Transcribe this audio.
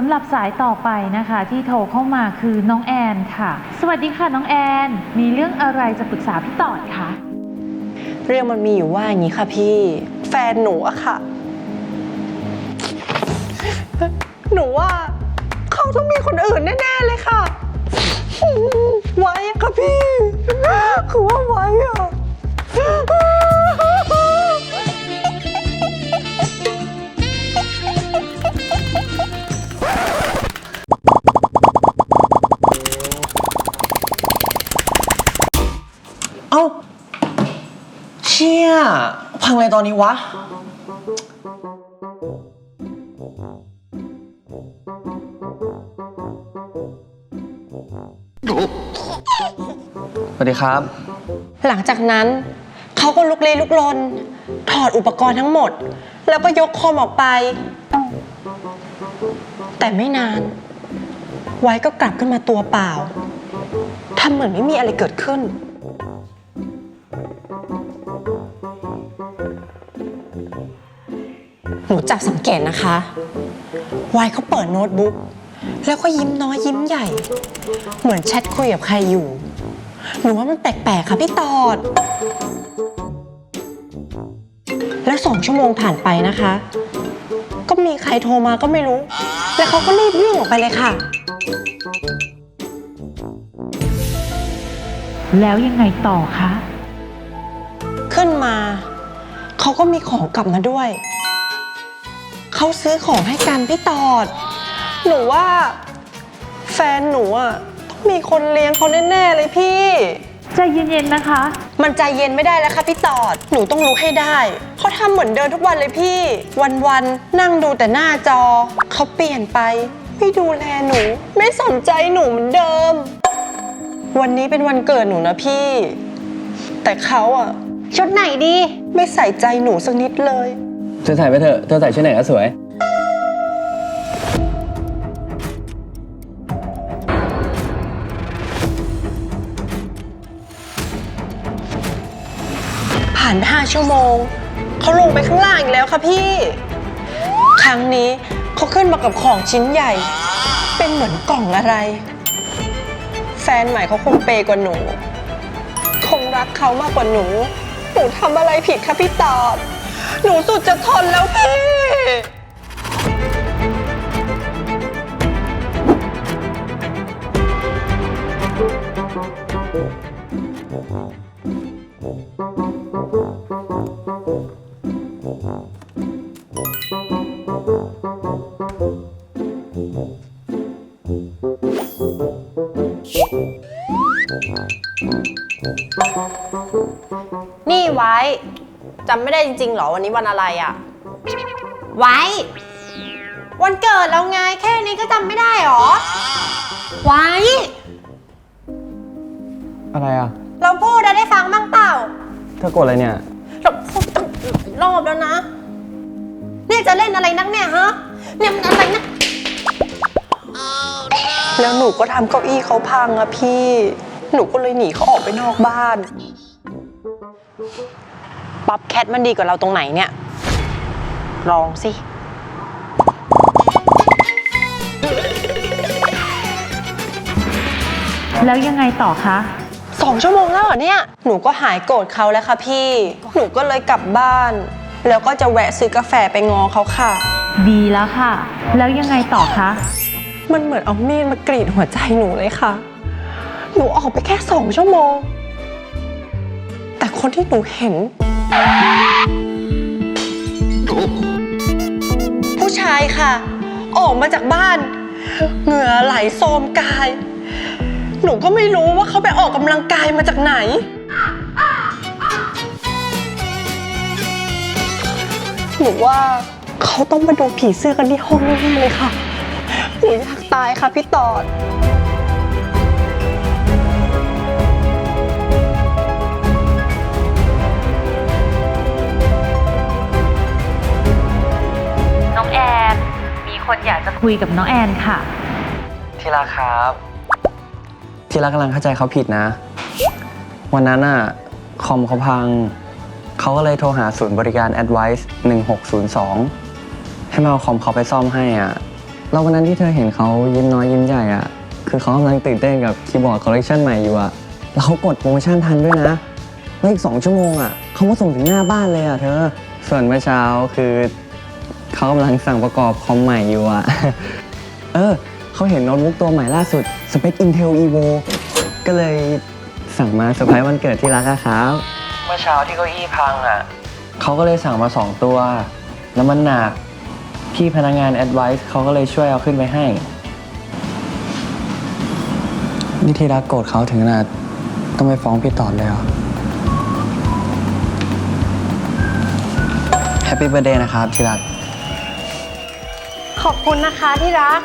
สำหรับสายต่อไปนะคะที่โทรเข้ามาคือน้องแอนค่ะ สวัสดีค่ะน้องแอน มีเรื่องอะไรจะปรึกษาพี่ต่อคะเรื่องมันมีอยู่ว่าอย่างนี้ค่ะพี่ แฟนหนูอะค่ะ หนูว่า เขาต้องมีคนอื่นแน่ๆเลยค่ะ ไว้อะค่ะพี่ คือว่าไว้อะ อ้า เชี่ย พังอะไรตอนนี้วะ สวัสดีครับ หลังจากนั้น เขาก็ลุกลี้ลุกลน ถอดอุปกรณ์ทั้งหมด แล้วก็ยกคอมออกไป แต่ไม่นาน ไว้ก็กลับขึ้นมาตัวเปล่าทำเหมือนไม่มีอะไรเกิดขึ้น หนูจับสังเกตนะคะไว้เขาเปิดโน้ตบุ๊ก แล้วก็ยิ้มน้อยยิ้มใหญ่ เหมือนแชทคุยกับใครอยู่ หนูว่ามันแปลกๆ ค่ะพี่ตอด แล้วสองชั่วโมงผ่านไปนะคะ ก็มีใครโทรมาก็ไม่รู้ แล้วเขาก็รีบวิ่งออกไปเลยค่ะ แล้วยังไงต่อคะ ขึ้นมา เขาก็มีของกลับมาด้วย เขาซื้อของให้กันพี่ตอด หนูว่า แฟนหนูอะต้องมีคนเลี้ยงเขาแน่ๆเลยพี่ ใจเย็นๆนะคะ มันใจเย็นไม่ได้แล้วค่ะพี่ตอด หนูต้องรู้ให้ได้ เขาทำเหมือนเดิมทุกวันเลยพี่ วันๆนั่งดูแต่หน้าจอ เขาเปลี่ยนไป ไม่ดูแลหนู ไม่สนใจหนูเหมือนเดิม วันนี้เป็นวันเกิดหนูนะพี่ แต่เขาอะชุดไหนดี ไม่ใส่ใจหนูสักนิดเลย เธอใส่ไปเถอะ เธอใส่ชุดไหนก็สวย ผ่านห้าชั่วโมง เขาลงไปข้างล่างอีกแล้วค่ะพี่ ครั้งนี้เขาขึ้นมากับของชิ้นใหญ่ เป็นเหมือนกล่องอะไร แฟนใหม่เขาคงเปย์กว่าหนู คงรักเขามากกว่าหนู หนูทำอะไรผิดคะพี่ตอด หนูสุดจะทนแล้วพี่ นี่ไว้ จำไม่ได้จริงๆเหรอวันนี้วันอะไรอะไว้ วันเกิดแล้วไงแค่นี้ก็จำไม่ได้เหรอ ไว้ อะไรอะ เราพูดได้ฟังบ้างเปล่าเธอกดอะไรเนี่ย เราพูดตั้งหลายรอบแล้วนะ เนี่ยจะเล่นอะไรนักเนี่ยฮะ เนี่ยมันอะไรนะแล้วหนูก็ทำเก้าอี้เขาพังอะพี่ หนูก็เลยหนีเขาออกไปนอกบ้าน ป๊อปแคทมันดีกว่าเราตรงไหนเนี่ย ลองสิ แล้วยังไงต่อคะ สองชั่วโมงแล้วเหรอเนี่ย หนูก็หายโกรธเขาแล้วค่ะพี่ หนูก็เลยกลับบ้าน แล้วก็จะแวะซื้อกาแฟไปงอเขาค่ะ ดีแล้วค่ะ แล้วยังไงต่อคะ มันเหมือนเอามีดมากรีดหัวใจหนูเลยค่ะ หนูออกไปแค่สองชั่วโมง แต่คนที่หนูเห็น ผู้ชายค่ะ ออกมาจากบ้าน เหงื่อไหลโซมกาย หนูก็ไม่รู้ว่าเขาไปออกกำลังกายมาจากไหน หนูว่าเขาต้องมาดูผีเสื้อกันที่ห้องแน่ๆเลยค่ะ หนูอยากตายค่ะพี่ตอด คุยกับน้องแอนค่ะ ที่รักครับ ที่รักกำลังเข้าใจเขาผิดนะ วันนั้นอะคอมเขาพัง เขาก็เลยโทรหาศูนย์บริการ Advice 1602 ให้มาเอาคอมเขาไปซ่อมให้อะแล้ววันนั้นที่เธอเห็นเขายิ้มน้อยยิ้มใหญ่อะคือเขากำลังตื่นเต้นกับคีย์บอร์ดคอลเลกชันใหม่อยู่อะแล้วเขากดโปรโมชั่นทันด้วยนะ แล้วอีกสองชั่วโมงอะเขามาส่งถึงหน้าบ้านเลยอะเธอ ส่วนเมื่อเช้าคือ เขากำลังสั่งประกอบคอมใหม่อยู่อะเออเขาเห็นโน้ตบุ๊กตัวใหม่ล่าสุดสเปค Intel Evo ก็เลยสั่งมาเซอร์ไพรส์วันเกิดที่รักอะครับ เมื่อเช้าที่เก้าอี้พังอะเขาก็เลยสั่งมาสองตัว แล้วมันหนัก พี่พนักงาน Advice เขาก็เลยช่วยเอาขึ้นไปให้ นี่ที่รักโกรธเขาถึงขนาดต้องไปฟ้องพี่ตอดเลยเหรอ แฮปปี้เบ t ร์ a เดย์นะครับที่รัก ขอบคุณนะคะที่รัก